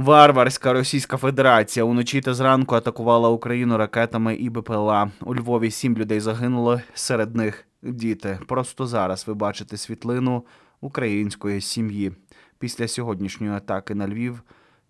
Варварська Російська Федерація уночі та зранку атакувала Україну ракетами і БПЛА. У Львові сім людей загинуло, серед них діти. Просто зараз ви бачите світлину української сім'ї. Після сьогоднішньої атаки на Львів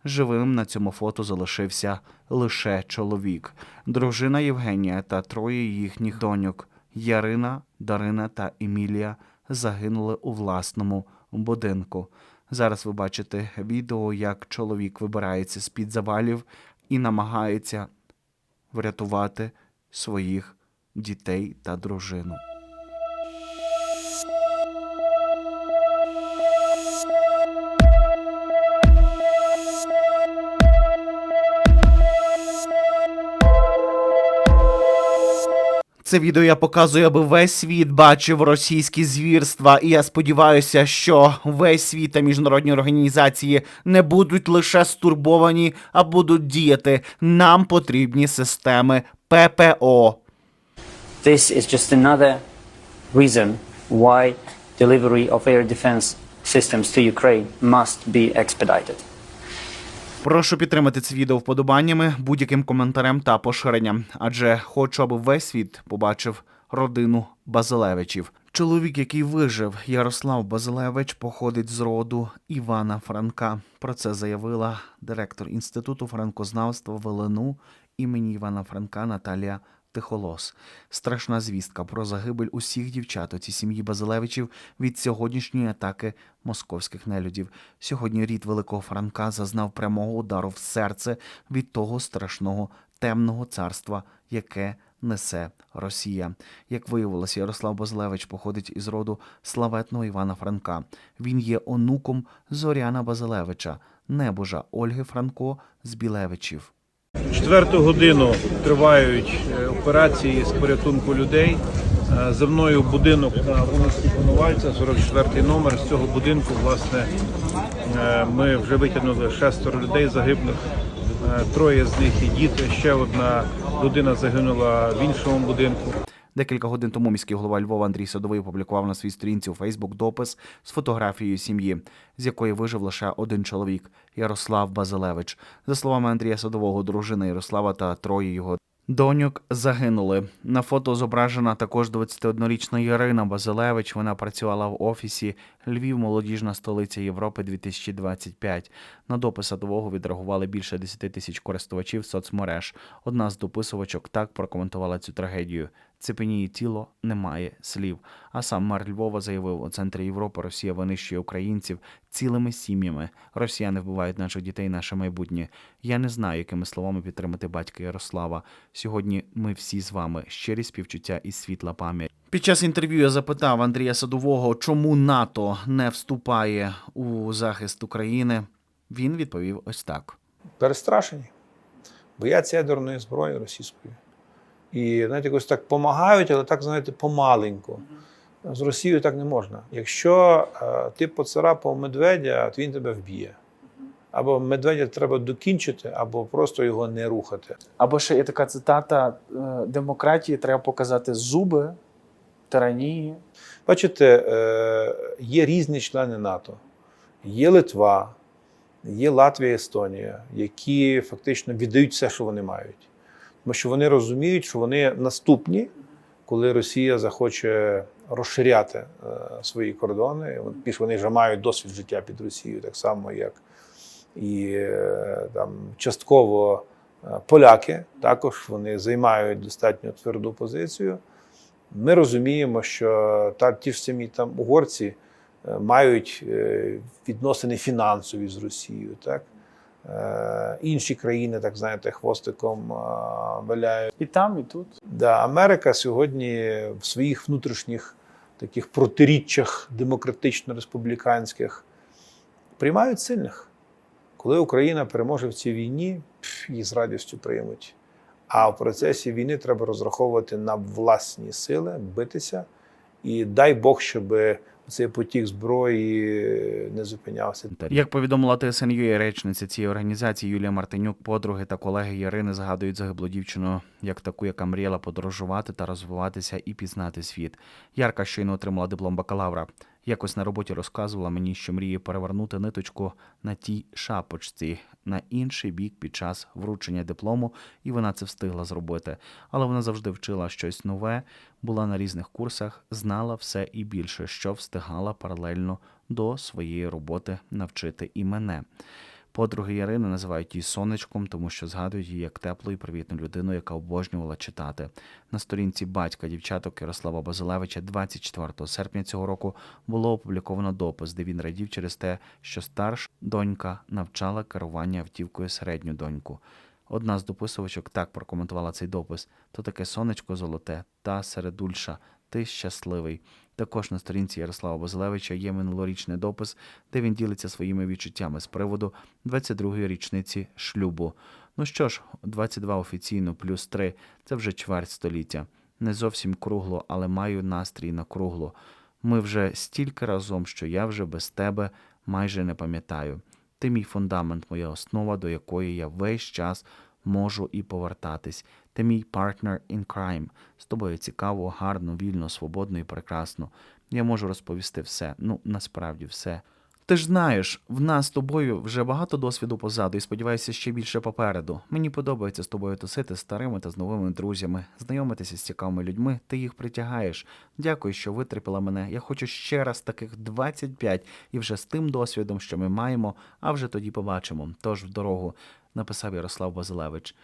живим на цьому фото залишився лише чоловік, дружина Євгенія та троє їхніх доньок Ярина, Дарина та Емілія загинули у власному будинку. Зараз ви бачите відео, як чоловік вибирається з-під завалів і намагається врятувати своїх дітей та дружину. Це відео я показую, аби весь світ бачив російські звірства, і я сподіваюся, що весь світ та міжнародні організації не будуть лише стурбовані, а будуть діяти. Нам потрібні системи ППО. This is just another reason why delivery of air defense systems to Ukraine must be expedited. Прошу підтримати це відео вподобаннями, будь-яким коментарем та поширенням, адже хочу, аби весь світ побачив родину Базилевичів. Чоловік, який вижив, Ярослав Базилевич, походить з роду Івана Франка. Про це заявила директор інституту франкознавства ВЛНУ імені Івана Франка Наталія Тихолос. Страшна звістка про загибель усіх дівчат у цій сім'ї Базилевичів від сьогоднішньої атаки московських нелюдів. Сьогодні рід Великого Франка зазнав прямого удару в серце від того страшного темного царства, яке несе Росія. Як виявилося, Ярослав Базилевич походить із роду славетного Івана Франка. Він є онуком Зоряна Базилевича, небожа Ольги Франко з Білевичів. Четверту годину тривають е, операції з порятунку людей. Е, За мною будинок на вулиці Коновальця, 44 номер. З цього будинку, власне, е, ми вже витягнули шестеро людей загиблих. Троє з них і діти. Ще одна людина загинула в іншому будинку. Декілька годин тому міський голова Львова Андрій Садовий опублікував на своїй сторінці у Фейсбук допис з фотографією сім'ї, з якої вижив лише один чоловік Ярослав Базилевич. За словами Андрія Садового, дружина Ярослава та троє його доньок загинули. На фото зображена також 21-річна Ярина Базилевич. Вона працювала в офісі Львів, молодіжна столиця Європи 2025. На допис Садового відреагували більше 10 тисяч користувачів соцмереж. Одна з дописувачок так прокоментувала цю трагедію. Цепеніє тіло, немає слів. А сам мер Львова заявив, у центрі Європи Росія винищує українців цілими сім'ями. Росіяни вбивають наших дітей, наше майбутнє. Я не знаю, якими словами підтримати батька Ярослава. Сьогодні ми всі з вами щирі співчуття і світла пам'ять. Під час інтерв'ю я запитав Андрія Садового, чому НАТО не вступає у захист України. Він відповів ось так. перестрашені, бояться ядерної зброї російської. І знаєте, якось так допомагають, але так, знаєте, помаленьку. З Росією так не можна. Якщо е, ти поцарапав медведя, то він тебе вб'є. Або медведя треба докінчити, або просто його не рухати. Або ще є така цитата: е, демократії треба показати зуби, тиранії. Бачите, е, є різні члени НАТО. Є Литва, є Латвія, Естонія, які фактично віддають все, що вони мають. Тому що вони розуміють, що вони наступні, коли Росія захоче розширяти е, свої кордони. Більш вони вже мають досвід життя під Росією, так само як і е, там частково е, поляки. Також вони займають достатньо тверду позицію. Ми розуміємо, що та ті ж самі там угорці мають відносини фінансові з Росією, так. Е, Інші країни, так знаєте, хвостиком е, валяють. І там, і тут. Да, Америка сьогодні в своїх внутрішніх таких протиріччях демократично-республіканських приймають сильних. Коли Україна переможе в цій війні, її з радістю приймуть. А в процесі війни треба розраховувати на власні сили, битися. І дай Бог, щоб цей потік зброї не зупинявся. Як повідомила ТСНЮ, речниця цієї організації Юлія Мартинюк, подруги та колеги Ярини згадують загиблу дівчину як таку, яка мріяла подорожувати та розвиватися і пізнати світ. Ярка щойно отримала диплом бакалавра. Якось на роботі розказувала мені, що мріє перевернути ниточку на тій шапочці на інший бік під час вручення диплому, і вона це встигла зробити. Але вона завжди вчила щось нове, була на різних курсах, знала все і більше, що встигала паралельно до своєї роботи навчити і мене. Подруги Ярини називають її сонечком, тому що згадують її як теплу і привітну людину, яка обожнювала читати. На сторінці батька дівчаток Ярослава Базилевича 24 серпня цього року було опубліковано допис, де він радів через те, що старша донька навчала керування автівкою середню доньку. Одна з дописувачок так прокоментувала цей допис: то таке сонечко золоте та середульша, ти щасливий. Також на сторінці Ярослава Базилевича є минулорічний допис, де він ділиться своїми відчуттями з приводу 22-ї річниці шлюбу. Ну що ж, 22 офіційно плюс 3 – це вже чверть століття. Не зовсім кругло, але маю настрій на кругло. Ми вже стільки разом, що я вже без тебе майже не пам'ятаю. Ти мій фундамент, моя основа, до якої я весь час можу і повертатись. Ти мій partner in crime. З тобою цікаво, гарно, вільно, свободно і прекрасно. Я можу розповісти все. Ну, насправді все. Ти ж знаєш, в нас з тобою вже багато досвіду позаду і сподіваюся, ще більше попереду. Мені подобається з тобою тусити старими та з новими друзями, знайомитися з цікавими людьми, ти їх притягаєш. Дякую, що витерпіла мене. Я хочу ще раз таких 25 і вже з тим досвідом, що ми маємо, а вже тоді побачимо. Тож в дорогу написав Ярослав Базилевич.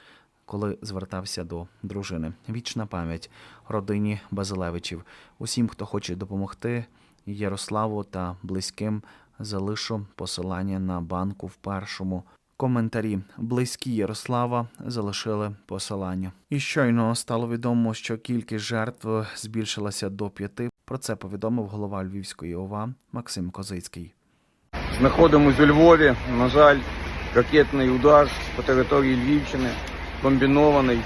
Коли звертався до дружини, вічна пам'ять родині Базилевичів, усім, хто хоче допомогти Ярославу та близьким, залишу посилання на банку в першому коментарі. Близькі Ярослава залишили посилання. І щойно стало відомо, що кількість жертв збільшилася до п'яти. Про це повідомив голова Львівської ОВА Максим Козицький. Знаходимось у Львові. На жаль, ракетний удар по території Львівщини, комбінований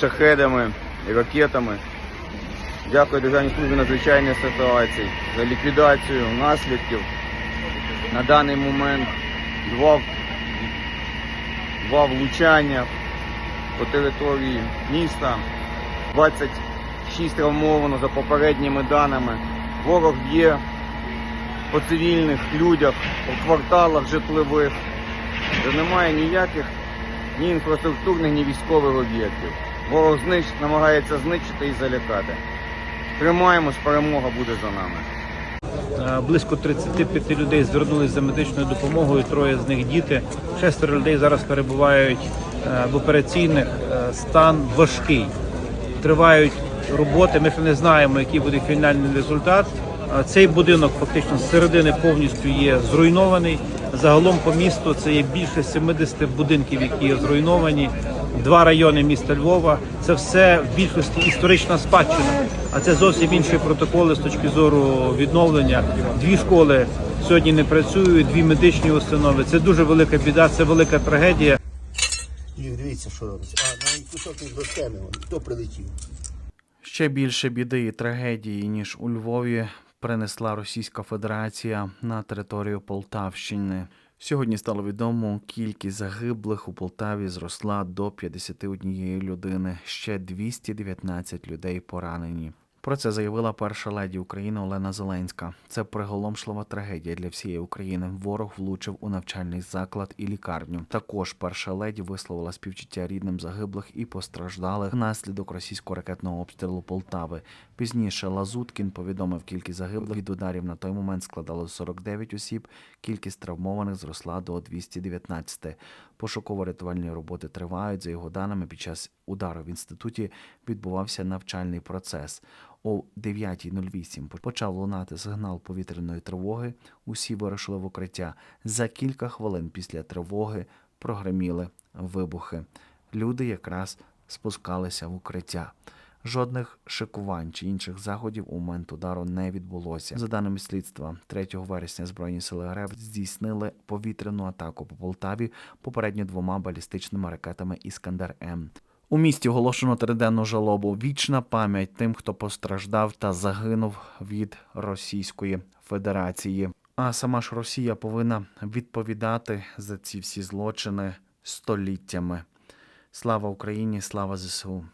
шахедами і ракетами. Дякую Державній службі надзвичайних ситуацій за ліквідацію наслідків. На даний момент два, два влучання по території міста, 26 травмовано за попередніми даними. Ворог б'є по цивільних людях, по кварталах житлових, немає ніяких ні інфраструктурних, ні військових об'єктів. Ворог знищ, намагається знищити і залякати. Тримаємось, перемога буде за нами. Е, Близько 35 людей звернулися за медичною допомогою. Троє з них діти. Шестеро людей зараз перебувають е, в операційних. Е, Стан важкий. Тривають роботи. Ми ще не знаємо, який буде фінальний результат. Цей будинок фактично з середини повністю є зруйнований. Загалом по місту це є більше 70 будинків, які є зруйновані. Два райони міста Львова. Це все в більшості історична спадщина. А це зовсім інші протоколи з точки зору відновлення. Дві школи сьогодні не працюють, дві медичні установи. Це дуже велика біда, це велика трагедія. Їх дивіться, що робиться. А, навіть кусок між дошками, хто прилетів. Ще більше біди і трагедії, ніж у Львові, принесла Російська Федерація на територію Полтавщини. Сьогодні стало відомо, кількість загиблих у Полтаві зросла до 51 людини. Ще 219 людей поранені. Про це заявила перша леді України Олена Зеленська. Це приголомшлива трагедія для всієї України. Ворог влучив у навчальний заклад і лікарню. Також перша леді висловила співчуття рідним загиблих і постраждалих внаслідок російського ракетного обстрілу Полтави. Пізніше Лазуткін повідомив, кількість загиблих від ударів на той момент складало 49 осіб. Кількість травмованих зросла до 219. Пошуково-рятувальні роботи тривають. За його даними, під час удару в інституті відбувався навчальний процес. О 9.08 почав лунати сигнал повітряної тривоги. Усі вирушили в укриття. За кілька хвилин після тривоги прогреміли вибухи. Люди якраз спускалися в укриття. Жодних шикувань чи інших заходів у момент удару не відбулося. За даними слідства, 3 вересня збройні сили РФ здійснили повітряну атаку по Полтаві попередньо двома балістичними ракетами Іскандер М. У місті оголошено триденну жалобу. Вічна пам'ять тим, хто постраждав та загинув від Російської Федерації. А сама ж Росія повинна відповідати за ці всі злочини століттями. Слава Україні, слава ЗСУ.